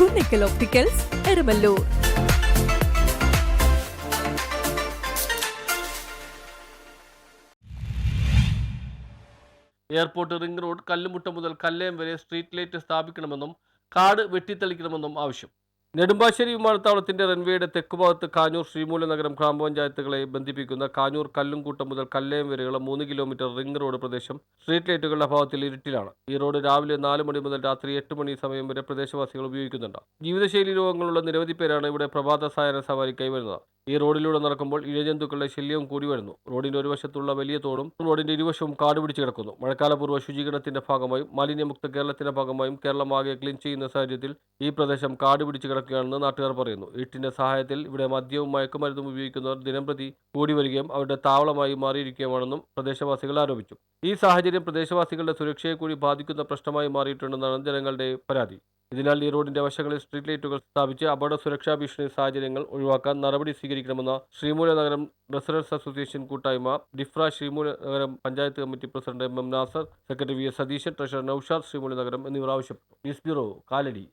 Kunnickal opticals Erumalloor airport ring road Kallumutta മുതൽ കല്ലയം വരെ street light സ്ഥാപിക്കണമെന്നും കാട് വെട്ടിത്തെളിക്കണമെന്നും ആവശ്യം. നെടുമ്പാശ്ശേരി വിമാനത്താവളത്തിന്റെ റൺവേയുടെ തെക്കുഭാഗത്ത് കാഞ്ഞൂർ ശ്രീമൂലനഗരം ഗ്രാമപഞ്ചായത്തുകളെ ബന്ധിപ്പിക്കുന്ന കാഞ്ഞൂർ കല്ലുംകൂട്ടം മുതൽ കല്ലയം വരെയുള്ള മൂന്ന് കിലോമീറ്റർ റിംഗ് റോഡ് പ്രദേശം സ്ട്രീറ്റ് ലൈറ്റുകളുടെ അഭാവത്തിൽ ഇരുട്ടിലാണ്. ഈ റോഡ് രാവിലെ നാല് മണി മുതൽ രാത്രി എട്ട് മണി സമയം വരെ പ്രദേശവാസികൾ ഉപയോഗിക്കുന്നുണ്ട്. ജീവിതശൈലി രോഗങ്ങളുള്ള നിരവധി പേരാണ് ഇവിടെ പ്രഭാത സായന സവാരിക്കായി വരുന്നത് ഈ റോഡിലൂടെ നടക്കുമ്പോൾ ഇഴജന്തുക്കളുടെ ശല്യവും കൂടി വരുന്നു. റോഡിന്റെ ഒരു വശത്തുള്ള വലിയ തോടും റോഡിന്റെ ഇരുവശവും കാട് പിടിച്ച് കിടക്കുന്നു. മഴക്കാലപൂർവ ശുചീകരണത്തിന്റെ ഭാഗമായും മാലിന്യമുക്ത കേരളത്തിന്റെ ഭാഗമായും കേരളം ആകെ ക്ലീൻ ചെയ്യുന്ന സാഹചര്യത്തിൽ ഈ പ്രദേശം കാട് പിടിച്ച് കിടക്കുകയാണെന്ന് നാട്ടുകാർ പറയുന്നു. ഈട്ടിന്റെ സഹായത്തിൽ ഇവിടെ മദ്യവും മയക്കുമരുന്നും ഉപയോഗിക്കുന്നവർ ദിനംപ്രതി കൂടി വരികയും അവരുടെ താവളമായി മാറിയിരിക്കുകയാണെന്നും പ്രദേശവാസികൾ ആരോപിച്ചു. ഈ സാഹചര്യം പ്രദേശവാസികളുടെ സുരക്ഷയെ കൂടി ബാധിക്കുന്ന പ്രശ്നമായി മാറിയിട്ടുണ്ടെന്നാണ് ജനങ്ങളുടെ പരാതി. ഇതിനാൽ ഈ റോഡിന്റെ വശങ്ങളിൽ സ്ട്രീറ്റ് ലൈറ്റുകൾ സ്ഥാപിച്ച് അപകട സുരക്ഷാ ഭീഷണി സാഹചര്യങ്ങൾ ഒഴിവാക്കാൻ നടപടി സ്വീകരിക്കണമെന്ന് ശ്രീമൂലനഗരം റെസിഡൻസ് അസോസിയേഷൻ കൂട്ടായ്മ ഡിഫ്ര Sreemoola Nagaram panchayat committee president M M Nasar secretary V S Satheesan treasurer Noushad Sreemoola Nagaram എന്നിവർ ആവശ്യപ്പെട്ടു. News bureau Kalady.